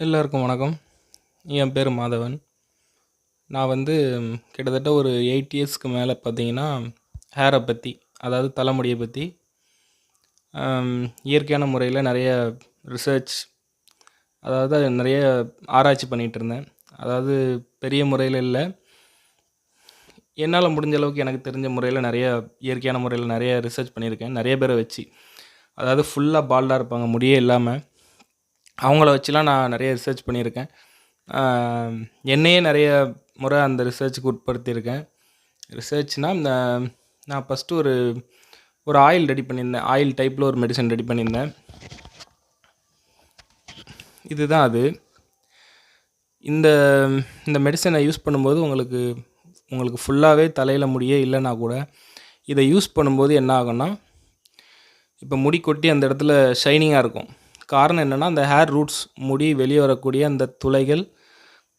எல்லாருக்கும் வணக்கம். என் பேர் மாதவன். நான் வந்து கிட்டத்தட்ட ஒரு எயிட் இயர்ஸ்க்கு மேலே பார்த்தீங்கன்னா ஹேரை பற்றி அதாவது தலைமுடியை பற்றி இயற்கையான முறையில் நிறைய ரிசர்ச் அதாவது நிறைய ஆராய்ச்சி பண்ணிகிட்டு இருந்தேன். அதாவது பெரிய முறையில் இல்லை. என்னால் முடிஞ்ச அளவுக்கு எனக்கு தெரிஞ்ச முறையில் நிறைய இயற்கையான முறையில் நிறைய ரிசர்ச் பண்ணியிருக்கேன். நிறைய பேரை வச்சு. அதாவது ஃபுல்லாக பால்டாக இருப்பாங்க முடியே இல்லாமல் அவங்கள வச்சுலாம் நான் நிறைய ரிசர்ச் பண்ணியிருக்கேன். என்னையே நிறைய முறை அந்த ரிசர்ச்சுக்கு உட்படுத்தியிருக்கேன். ரிசர்ச்னால் இந்த நான் ஃபஸ்ட்டு ஒரு ஒரு ஆயில் ரெடி பண்ணியிருந்தேன். ஆயில் டைப்பில் ஒரு மெடிசன் ரெடி பண்ணியிருந்தேன். இதுதான் அது. இந்த இந்த மெடிசனை யூஸ் பண்ணும்போது உங்களுக்கு உங்களுக்கு ஃபுல்லாகவே தலையில் முடியே இல்லைன்னா கூட இதை யூஸ் பண்ணும்போது என்ன ஆகும்னா இப்போ முடி கொட்டி அந்த இடத்துல ஷைனிங்காக இருக்கும். காரணம் என்னென்னா அந்த ஹேர் ரூட்ஸ் முடி வெளியே வரக்கூடிய அந்த துளைகள்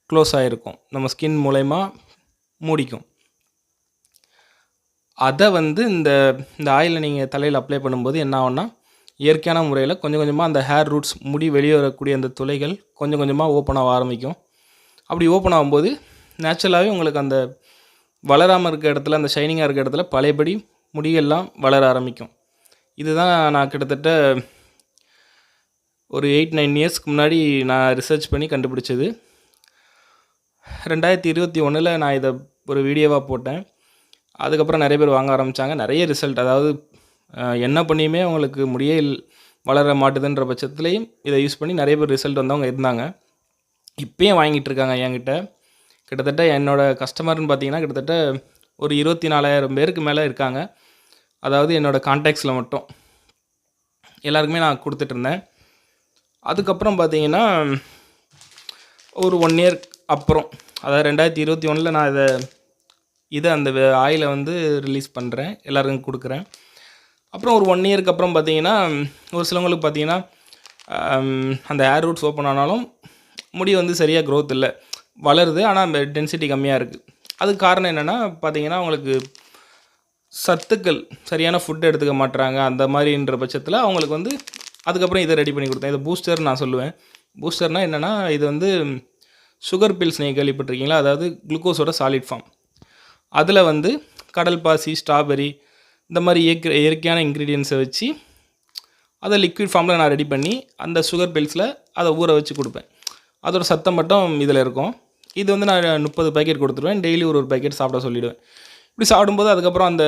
க்ளோஸ் ஆகிருக்கும் நம்ம ஸ்கின் மூலயமா மூடிக்கும். அதை வந்து இந்த இந்த ஆயிலை நீங்கள் தலையில் அப்ளை பண்ணும்போது என்ன ஆகும்னா இயற்கையான முறையில் கொஞ்சம் கொஞ்சமாக அந்த ஹேர் ரூட்ஸ் முடி வெளியே வரக்கூடிய அந்த துளைகள் கொஞ்சம் கொஞ்சமாக ஓப்பன் ஆக ஆரம்பிக்கும். அப்படி ஓப்பன் ஆகும்போது நேச்சுரலாகவே உங்களுக்கு அந்த வளராமல் இருக்க இடத்துல அந்த ஷைனிங்காக இருக்க இடத்துல பழையபடி முடியெல்லாம் வளர ஆரம்பிக்கும். இதுதான் நான் கிட்டத்தட்ட ஒரு எயிட் நைன் இயர்ஸ்க்கு முன்னாடி நான் ரிசர்ச் பண்ணி கண்டுபிடிச்சது. ரெண்டாயிரத்தி இருபத்தி ஒன்றில் நான் இதை ஒரு வீடியோவாக போட்டேன். அதுக்கப்புறம் நிறைய பேர் வாங்க ஆரம்பித்தாங்க நிறைய ரிசல்ட் அதாவது என்ன பண்ணியுமே அவங்களுக்கு முடியே வளர மாட்டுதுன்ற பட்சத்துலேயும் இதை யூஸ் பண்ணி நிறைய பேர் ரிசல்ட் வந்தவங்க இருந்தாங்க. இப்போயும் வாங்கிட்டு இருக்காங்க என்கிட்ட. கிட்டத்தட்ட என்னோட கஸ்டமர்னு பார்த்தீங்கன்னா கிட்டத்தட்ட ஒரு இருபத்தி நாலாயிரம் பேருக்கு மேலே இருக்காங்க. அதாவது என்னோட கான்டாக்ட்ஸில் மட்டும். எல்லாருக்குமே நான் கொடுத்துட்ருந்தேன் அதுக்கப்புறம் பார்த்தீங்கன்னா ஒரு ஒன் இயர் அப்புறம் அதாவது ரெண்டாயிரத்தி இருபத்தி ஒன்றில் நான் இதை இதை அந்த ஆயிலை வந்து ரிலீஸ் பண்ணுறேன் எல்லாருக்கும் கொடுக்குறேன். அப்புறம் ஒரு ஒன் இயருக்கு அப்புறம் பார்த்தீங்கன்னா ஒரு சிலவங்களுக்கு பார்த்தீங்கன்னா அந்த ஏர் ரூட்ஸ் ஓப்பன் ஆனாலும் முடி வந்து சரியாக க்ரோத் இல்லை. வளருது ஆனால் அந்த டென்சிட்டி கம்மியாக இருக்குது அதுக்கு காரணம் என்னென்னா பார்த்தீங்கன்னா அவங்களுக்கு சத்துக்கள் சரியான ஃபுட் எடுத்துக்க மாட்டுறாங்க அந்த மாதிரின்ற பட்சத்தில் அவங்களுக்கு வந்து அதுக்கப்புறம் இதை ரெடி பண்ணி கொடுத்தேன். இது பூஸ்டர் நான் சொல்லுவேன். பூஸ்டர்னால் என்னென்னா இது வந்து சுகர் பில்ஸ் நீங்கள் கேள்விப்பட்டிருக்கீங்களா? அதாவது குளுக்கோஸோட சாலிட் ஃபார்ம் அதில் வந்து கடல் பாசி ஸ்ட்ராபெரி இந்த மாதிரி இயற்கை இயற்கையான இன்க்ரீடியன்ஸை வச்சு அதை லிக்விட் ஃபார்மில் நான் ரெடி பண்ணி அந்த சுகர் பில்ஸில் அதை ஊற வச்சு கொடுப்பேன். அதோட சத்தம் மட்டும் இதில் இருக்கும். இது வந்து நான் முப்பது பேக்கெட் கொடுத்துருவேன். டெய்லி ஒரு ஒரு பேக்கெட் சாப்பிட சொல்லிவிடுவேன் இப்படி சாப்பிடும்போது அதுக்கப்புறம் அந்த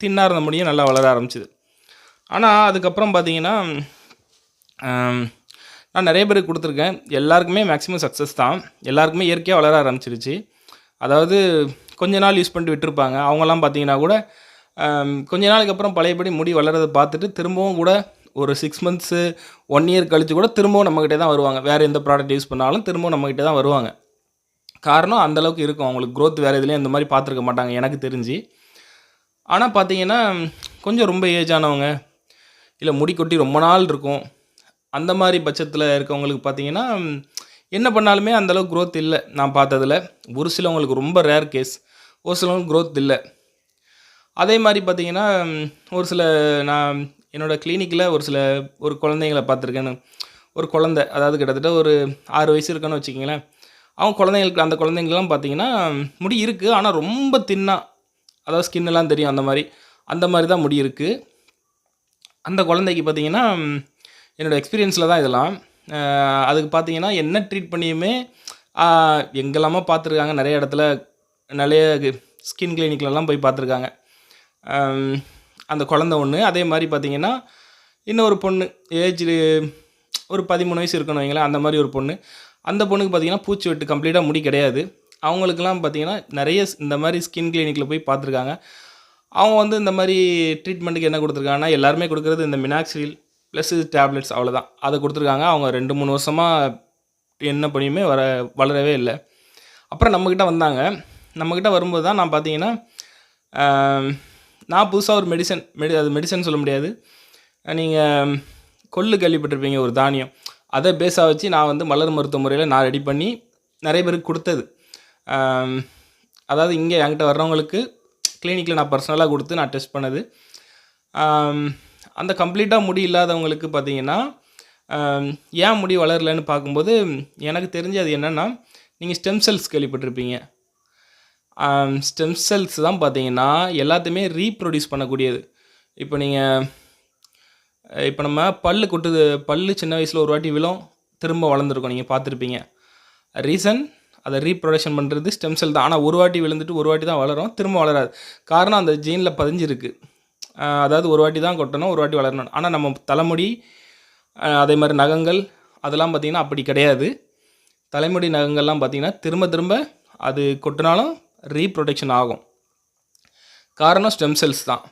தின்னாக இருந்த முடியும் நல்லா வளர ஆரம்பிச்சிது. ஆனால் அதுக்கப்புறம் பார்த்தீங்கன்னா நான் நிறைய பேருக்கு கொடுத்துருக்கேன். எல்லாருக்குமே மேக்ஸிமம் சக்ஸஸ் தான். எல்லாருக்குமே இயற்கையாக வளர ஆரம்பிச்சிருச்சு. அதாவது கொஞ்ச நாள் யூஸ் பண்ணிட்டு விட்டுருப்பாங்க. அவங்கெல்லாம் பார்த்தீங்கன்னா கூட கொஞ்ச நாளுக்கு அப்புறம் பழையபடி முடி வளர்றதை பார்த்துட்டு திரும்பவும் கூட ஒரு சிக்ஸ் மந்த்ஸு ஒன் இயர் கழித்து கூட திரும்பவும் நம்மக்கிட்டே தான் வருவாங்க. வேறு எந்த ப்ராடக்ட் யூஸ் பண்ணாலும் திரும்பவும் நம்மக்கிட்டே தான் வருவாங்க. காரணம் அந்தளவுக்கு இருக்கும். அவங்களுக்கு க்ரோத் வேறு எதுலேயும் இந்த மாதிரி பார்த்துருக்க மாட்டாங்க. எனக்கு தெரிஞ்சு. ஆனால் பார்த்தீங்கன்னா கொஞ்சம் ரொம்ப ஏஜ் ஆனவங்க இல்லை முடி கொட்டி ரொம்ப நாள் இருக்கும் அந்த மாதிரி பட்சத்தில் இருக்கவங்களுக்கு பார்த்தீங்கன்னா என்ன பண்ணாலுமே அந்தளவுக்கு க்ரோத் இல்லை. நான் பார்த்ததுல ஒரு சிலவங்களுக்கு ரொம்ப ரேர் கேஸ் ஒரு சிலவங்களுக்கு க்ரோத் இல்லை. அதே மாதிரி பார்த்தீங்கன்னா ஒரு சில நான் என்னோடய கிளினிக்கில் ஒரு சில ஒரு குழந்தைங்கள பார்த்துருக்கேன்னு. ஒரு குழந்தை அதாவது கிட்டத்தட்ட ஒரு ஆறு வயசு இருக்குன்னு வச்சுக்கிங்களேன். அவங்க குழந்தைங்களுக்கு அந்த குழந்தைங்களெலாம் பார்த்தீங்கன்னா முடி இருக்குது ஆனால் ரொம்ப தின்னாக அதாவது ஸ்கின்னெல்லாம் தெரியும் அந்த மாதிரி. அந்த மாதிரி தான் முடி இருக்குது அந்த குழந்தைக்கு பார்த்தீங்கன்னா என்னோடய எக்ஸ்பீரியன்ஸில் தான் இதெல்லாம். அதுக்கு பார்த்தீங்கன்னா என்ன ட்ரீட் பண்ணியுமே எங்கெல்லாமோ பார்த்துருக்காங்க நிறைய இடத்துல நிறைய ஸ்கின் கிளினிக்லலாம் போய் பார்த்துருக்காங்க அந்த குழந்த ஒன்று அதே மாதிரி பார்த்தீங்கன்னா இன்னொரு பொண்ணு ஏஜ் ஒரு பதிமூணு வயசு இருக்கணும் வைங்களேன் அந்த மாதிரி ஒரு பொண்ணு. அந்த பொண்ணுக்கு பார்த்தீங்கன்னா பூச்சி வெட்டு கம்ப்ளீட்டாக முடி கிடையாது. அவங்களுக்கெல்லாம் பார்த்தீங்கன்னா நிறைய இந்த மாதிரி ஸ்கின் கிளினிக்கில் போய் பார்த்துருக்காங்க அவங்க வந்து இந்த மாதிரி ட்ரீட்மெண்ட்டுக்கு என்ன கொடுத்துருக்காங்கன்னா எல்லாருமே கொடுக்குறது இந்த மினாக்சில் ப்ளஸ் டேப்லெட்ஸ் அவ்வளோதான் அதை கொடுத்துருக்காங்க. அவங்க ரெண்டு மூணு வருஷமாக என்ன பண்ணியுமே வர வளரவே இல்லை. அப்புறம் நம்மக்கிட்ட வந்தாங்க. நம்மக்கிட்ட வரும்போது தான் நான் பார்த்தீங்கன்னா நான் புதுசாக ஒரு மெடிசன் மெடி அது மெடிசன் சொல்ல முடியாது. நீங்கள் கொள்ளு கேள்விப்பட்டிருப்பீங்க ஒரு தானியம். அதை பேஸாக வச்சு நான் வந்து மலர் மருத்துவ முறையில் நான் ரெடி பண்ணி நிறைய பேருக்கு கொடுத்தது. அதாவது இங்கே என்கிட்ட வர்றவங்களுக்கு கிளினிக்கில் நான் பர்சனலாக கொடுத்து நான் டெஸ்ட் பண்ணது. அந்த கம்ப்ளீட்டாக முடி இல்லாதவங்களுக்கு பார்த்தீங்கன்னா ஏன் முடி வளரலன்னு பார்க்கும்போது எனக்கு தெரிஞ்சு அது என்னென்னா நீங்கள் ஸ்டெம் செல்ஸ் கேள்விப்பட்டிருப்பீங்க. ஸ்டெம் செல்ஸ் தான் பார்த்தீங்கன்னா எல்லாத்தையுமே ரீப்ரொடியூஸ் பண்ணக்கூடியது. இப்போ நீங்கள் இப்போ நம்ம பல்லு கொட்டுது பல்லு சின்ன வயசில் ஒரு வாட்டி விழும் திரும்ப வளர்ந்துருக்கும் நீங்கள் பார்த்துருப்பீங்க. ரீசன் அதை ரீப்ரொடக்ஷன் பண்ணுறது ஸ்டெம் செல் தான். ஆனால் ஒரு வாட்டி விழுந்துட்டு ஒரு வாட்டி தான் வளரும் திரும்ப வளராது. காரணம் அந்த ஜீனில் பதிஞ்சிருக்கு. அதாவது ஒரு வாட்டி தான் கொட்டணும் ஒரு வாட்டி வளரணும். ஆனால் நம்ம தலைமுடி அதே மாதிரி நகங்கள் அதெல்லாம் பார்த்திங்கன்னா அப்படி கிடையாது. தலைமுடி நகங்கள்லாம் பார்த்திங்கன்னா திரும்ப திரும்ப அது கொட்டினாலும் ரீப்ரொடெக்ஷன் ஆகும். காரணம் ஸ்டெம் செல்ஸ் தான்.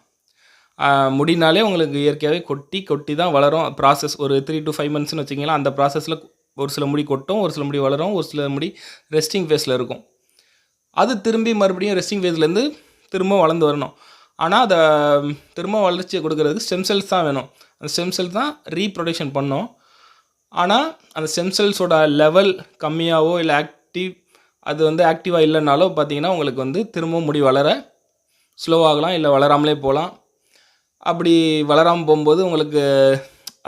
முடினாலே உங்களுக்கு இயற்கையாகவே கொட்டி கொட்டி தான் வளரும். ப்ராசஸ் ஒரு த்ரீ டு ஃபைவ் மந்த்ஸ்னு வச்சிங்களேன் அந்த ப்ராசஸில் ஒரு சில முடி கொட்டும் ஒரு சில முடி வளரும் ஒரு சில முடி ரெஸ்டிங் ஃபேஸில் இருக்கும். அது திரும்பி மறுபடியும் ரெஸ்டிங் ஃபேஸ்லேருந்து திரும்ப வளர்ந்து வரணும். ஆனால் அதை திரும்ப வளர்ச்சியை கொடுக்கறதுக்கு ஸ்டெம் செல்ஸ் தான் வேணும். அந்த ஸ்டெம் செல்ஸ் தான் ரீப்ரொடக்ஷன் பண்ணும். ஆனால் அந்த ஸ்டெம் செல்ஸோட லெவல் கம்மியாகவோ இல்லை ஆக்டிவ் அது வந்து ஆக்டிவாக இல்லைனாலோ பார்த்தீங்கன்னா உங்களுக்கு வந்து திரும்பவும் முடி வளர ஸ்லோவாகலாம் இல்லை வளராமலே போகலாம். அப்படி வளராமல் போகும்போது உங்களுக்கு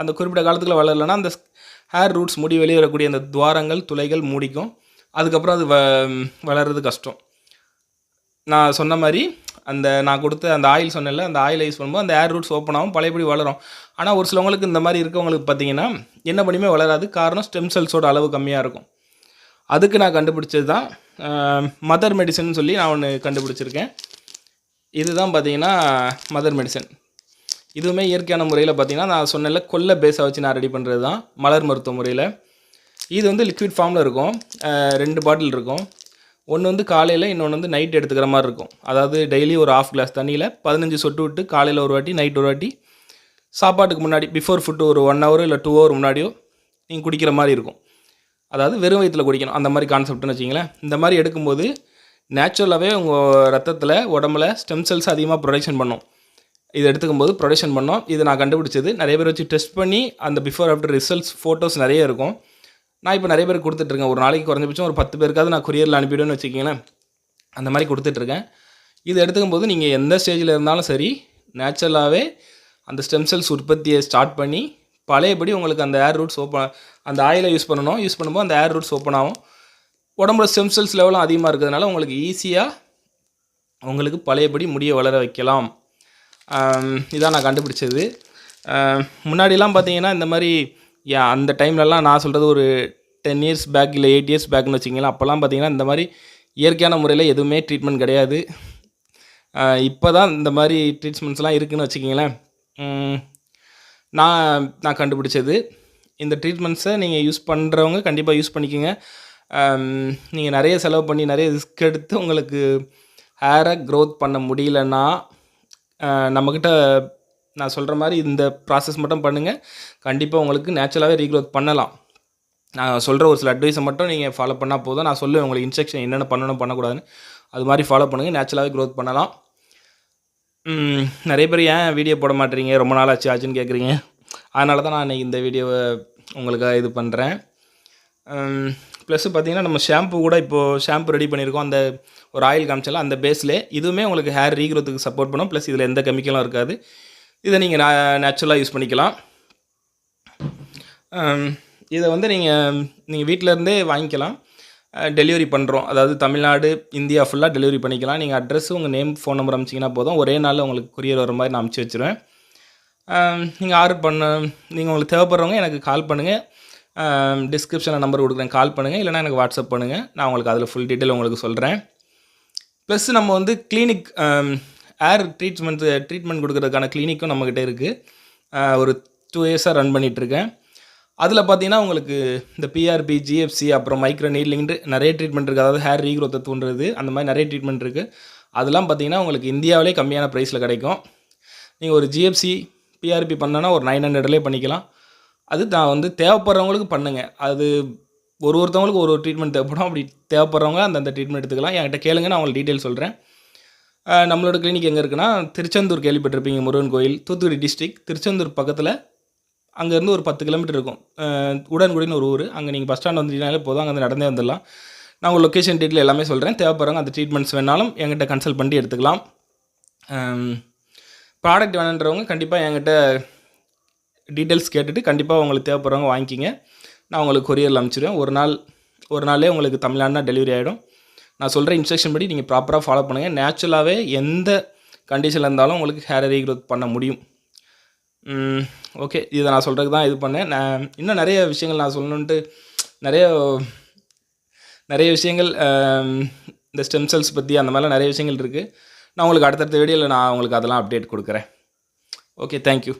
அந்த குறிப்பிட்ட காலத்துக்குள்ள வளரலைன்னா அந்த ஹேர் ரூட்ஸ் முடி வெளியே வரக்கூடிய அந்த துவாரங்கள் துளைகள் மூடிக்கும். அதுக்கப்புறம் அது வ வளர்றது கஷ்டம். நான் சொன்ன மாதிரி அந்த நான் கொடுத்த அந்த ஆயில் சொன்னேன்ல அந்த ஆயில் யூஸ் பண்ணும்போது அந்த ஏர் ரூட்ஸ் ஓப்பன் ஆகும் பழையபடி வளரும். ஆனால் ஒரு சிலவங்களுக்கு இந்த மாதிரி இருக்கவங்களுக்கு பார்த்தீங்கன்னா என்ன பண்ணியுமே வளராது. காரணம் ஸ்டெம் செல்ஸோட அளவு கம்மியாக இருக்கும். அதுக்கு நான் கண்டுபிடிச்சது தான் மதர் மெடிசன் சொல்லி நான் ஒன்று கண்டுபிடிச்சிருக்கேன். இதுதான் பார்த்தீங்கன்னா மதர் மெடிசன் இதுவுமே இயற்கையான முறையில் பார்த்தீங்கன்னா நான் சொன்னல கொல்லை பேஸாக வச்சு நான் ரெடி பண்ணுறது தான் மலர் மருத்துவ முறையில். இது வந்து லிக்விட் ஃபார்மில் இருக்கும். ரெண்டு பாட்டில் இருக்கும். ஒன்று வந்து காலையில் இன்னொன்று வந்து நைட் எடுத்துக்கிற மாதிரி இருக்கும். அதாவது டெய்லி ஒரு ஆஃப் கிளாஸ் தண்ணியில் பதினஞ்சு சொட்டு விட்டு காலையில் ஒரு வாட்டி நைட் ஒரு வாட்டி சாப்பாட்டுக்கு முன்னாடி பிஃபோர் ஃபுட்டு ஒரு ஒன் ஹவர் இல்லை டூ ஹவர் முன்னாடியோ நீங்கள் குடிக்கிற மாதிரி இருக்கும். அதாவது வெறும் வயிற்றில் குடிக்கணும். அந்த மாதிரி கான்செப்ட்னு வச்சிங்களேன் இந்த மாதிரி எடுக்கும்போது நேச்சுரலாகவே உங்கள் ரத்தத்தில் உடம்புல ஸ்டெம் செல்ஸ் அதிகமாக ப்ரொடக்ஷன் பண்ணும். இது எடுத்துக்கும்போது ப்ரொடக்ஷன் பண்ணோம். இது நான் கண்டுபிடிச்சது. நிறைய பேர் வச்சு டெஸ்ட் பண்ணி அந்த பிஃபோர் ஆஃப்டர் ரிசல்ட்ஸ் ஃபோட்டோஸ் நிறைய இருக்கும். நான் இப்போ நிறைய பேர் கொடுத்துட்ருக்கேன் ஒரு நாளைக்கு குறைஞ்சபட்சம் ஒரு பத்து பேருக்காவது நான் கொரியரில் அனுப்பிவிடுன்னு வச்சுக்கிங்களேன். அந்த மாதிரி கொடுத்துட்ருக்கேன் இது எடுத்துக்கும்போது நீங்கள் எந்த ஸ்டேஜில் இருந்தாலும் சரி நேச்சுரலாகவே அந்த ஸ்டெம் செல்ஸ் உற்பத்தியை ஸ்டார்ட் பண்ணி பழையபடி உங்களுக்கு அந்த ஏர் ரூட்ஸ் ஓப்பன் அந்த ஆயிலை யூஸ் பண்ணணும். யூஸ் பண்ணும்போது அந்த ஏர் ரூட்ஸ் ஓப்பன் ஆகும். உடம்புல ஸ்டெம் செல்ஸ் லெவலும் அதிகமாக இருக்கிறதுனால உங்களுக்கு ஈஸியாக உங்களுக்கு பழையபடி முடிய வளர வைக்கலாம். இதான் நான் கண்டுபிடிச்சது. முன்னாடிலாம் பார்த்தீங்கன்னா இந்த மாதிரி யா அந்த டைம்லலாம் நான் சொல்கிறது ஒரு டென் இயர்ஸ் பேக் இல்லை எயிட் இயர்ஸ் பேக்னு வச்சிங்களேன் அப்போல்லாம் பார்த்தீங்கன்னா இந்த மாதிரி இயற்கையான முறையில் எதுவுமே ட்ரீட்மெண்ட் கிடையாது. இப்போ தான் இந்த மாதிரி ட்ரீட்மெண்ட்ஸ்லாம் இருக்குதுன்னு வச்சுக்கிங்களேன். நான் நான் கண்டுபிடிச்சது. இந்த ட்ரீட்மெண்ட்ஸை நீங்கள் யூஸ் பண்ணுறவங்க கண்டிப்பாக யூஸ் பண்ணிக்கோங்க. நீங்கள் நிறைய செலவு பண்ணி நிறைய ரிஸ்க் எடுத்து உங்களுக்கு ஹேரை க்ரோத் பண்ண முடியலன்னா நம்மக்கிட்ட நான் சொல்கிற மாதிரி இந்த ப்ராசஸ் மட்டும் பண்ணுங்கள் கண்டிப்பாக உங்களுக்கு நேச்சுரலாகவே ரீக்ரோத் பண்ணலாம். நான் சொல்கிற ஒரு சில அட்வைஸை மட்டும் நீங்கள் ஃபாலோ பண்ணால் போதும். நான் சொல்லுவேன் உங்களுக்கு இன்ஸ்ட்ரக்ஷன் என்னென்ன பண்ணணும் பண்ணக்கூடாதுன்னு. அது மாதிரி ஃபாலோ பண்ணுங்கள் நேச்சுரலாகவே க்ரோத் பண்ணலாம். நிறைய பேர் ஏன் வீடியோ போட மாட்டேறீங்க? ரொம்ப நாள் ஆச்சு ஆச்சுன்னு கேட்குறீங்க அதனால தான் நான் இன்னைக்கு இந்த வீடியோவை உங்களுக்காக இது பண்ணுறேன் ப்ளஸ் பார்த்தீங்கன்னா நம்ம ஷாம்பு கூட இப்போது ஷாம்பு ரெடி பண்ணியிருக்கோம். அந்த ஒரு ஆயில் காமிச்சாலும் அந்த பேஸில் இதுவுமே உங்களுக்கு ஹேர் ரீக்ரோத்துக்கு சப்போர்ட் பண்ணும். ப்ளஸ் இதில் எந்த கெமிக்கலும் இருக்காது. இதை நீங்கள் நேச்சுரலாக யூஸ் பண்ணிக்கலாம். இதை வந்து நீங்கள் நீங்கள் வீட்டிலருந்தே வாங்கிக்கலாம். டெலிவரி பண்ணுறோம் அதாவது தமிழ்நாடு இந்தியா ஃபுல்லாக டெலிவரி பண்ணிக்கலாம். நீங்கள் அட்ரஸ் உங்கள் நேம் ஃபோன் நம்பர் அனுப்பிச்சிங்கன்னா போதும். ஒரே நாளில் உங்களுக்கு கொரியர் வர மாதிரி நான் அமுச்சு வச்சுருவேன். நீங்கள் ஆர்டர் பண்ண நீங்கள் உங்களுக்கு தேவைப்படுறவங்க எனக்கு கால் பண்ணுங்கள் டிஸ்கிரிப்ஷனில் நம்பர் கொடுக்குறேன். கால் பண்ணுங்கள் இல்லைனா எனக்கு வாட்ஸ்அப் பண்ணுங்கள் நான் உங்களுக்கு அதில் ஃபுல் டீட்டெயில் உங்களுக்கு சொல்கிறேன் ப்ளஸ் நம்ம வந்து கிளினிக் ஏர் ட்ரீட்மெண்ட் ட்ரீட்மெண்ட் கொடுக்கறதுக்கான கிளினிக்கும் நம்மக்கிட்ட இருக்குது ஒரு டூ இயர்ஸாக ரன் பண்ணிகிட்ருக்கேன் அதில் பார்த்தீங்கன்னா உங்களுக்கு இந்த பிஆர்பி ஜிஎஃப்சி அப்புறம் மைக்ரோ நீட்லிங்ட்டு நிறைய ட்ரீட்மெண்ட் இருக்குது அதாவது ஹேர் ரீக்ரோத்தை தூண்டுறது அந்த மாதிரி நிறைய ட்ரீட்மெண்ட் இருக்குது அதெல்லாம் பார்த்தீங்கன்னா உங்களுக்கு இந்தியாவிலே கம்மியான ப்ரைஸில் கிடைக்கும். நீங்கள் ஒரு ஜிஎஃப்சி பிஆர்பி பண்ணோன்னா ஒரு நைன் ஹண்ட்ரட்லேயே பண்ணிக்கலாம். அது நான் வந்து தேவைப்படுறவங்களுக்கு பண்ணுங்கள் அது ஒரு ஒருத்தவங்களுக்கு ஒரு ஒரு ட்ரீட்மெண்ட் தேவைப்படும். அப்படி தேவைப்படுறவங்க அந்தந்த ட்ரீட்மெண்ட் எடுத்துக்கலாம். என்கிட்ட கேளுங்க நான் உங்களுக்கு டீட்டெயில் சொல்கிறேன் நம்மளோட கிளினிக் எங்கே இருக்குன்னா திருச்செந்தூர் கேள்விப்பட்டிருப்பீங்க முருகன் கோயில் தூத்துக்குடி டிஸ்ட்ரிக் திருச்செந்தூர் பக்கத்தில் அங்கேருந்து ஒரு பத்து கிலோமீட்டர் இருக்கும். உடன்குடின்னு ஒரு ஊர். அங்கே நீங்கள் பஸ் ஸ்டாண்ட் வந்துட்டீங்கனாலே போதும். அங்கே நடந்தே வந்துடலாம். நான் உங்கள் லொக்கேஷன் டீட்டெயில் எல்லாமே சொல்கிறேன் தேவைப்படுறவங்க அந்த ட்ரீட்மெண்ட்ஸ் வேணாலும் என்கிட்ட கன்சல்ட் பண்ணி எடுத்துக்கலாம். ப்ராடக்ட் வேணுன்றவங்க கண்டிப்பாக என்கிட்ட டீட்டெயில்ஸ் கேட்டுட்டு கண்டிப்பாக உங்களுக்கு தேவைப்படுறவங்க வாங்கிக்கிங்க. நான் உங்களுக்கு கொரியரில் அனுப்பிச்சிடுவேன். ஒரு நாள் ஒரு நாளே உங்களுக்கு தமிழ்நாடுனா டெலிவரி ஆகிடும் நான் சொல்கிற இன்ஸ்ட்ரக்ஷன் படி நீங்கள் ப்ராப்பராக ஃபாலோ பண்ணுங்கள் நேச்சுரலாகவே எந்த கண்டிஷனில் இருந்தாலும் உங்களுக்கு ஹேர் ரீக்ரோத் பண்ண முடியும். ஓகே இதை நான் சொல்கிறதுக்கு தான் இது பண்ணேன். நான் இன்னும் நிறைய விஷயங்கள் நான் சொல்லணுன்ட்டு நிறைய நிறைய விஷயங்கள் இந்த ஸ்டெம் செல்ஸ் பற்றி அந்த மாதிரிலாம் நிறைய விஷயங்கள் இருக்குது நான் உங்களுக்கு அடுத்தடுத்த வீடியோவில் நான் உங்களுக்கு அதெல்லாம் அப்டேட் கொடுக்குறேன். Okay thank you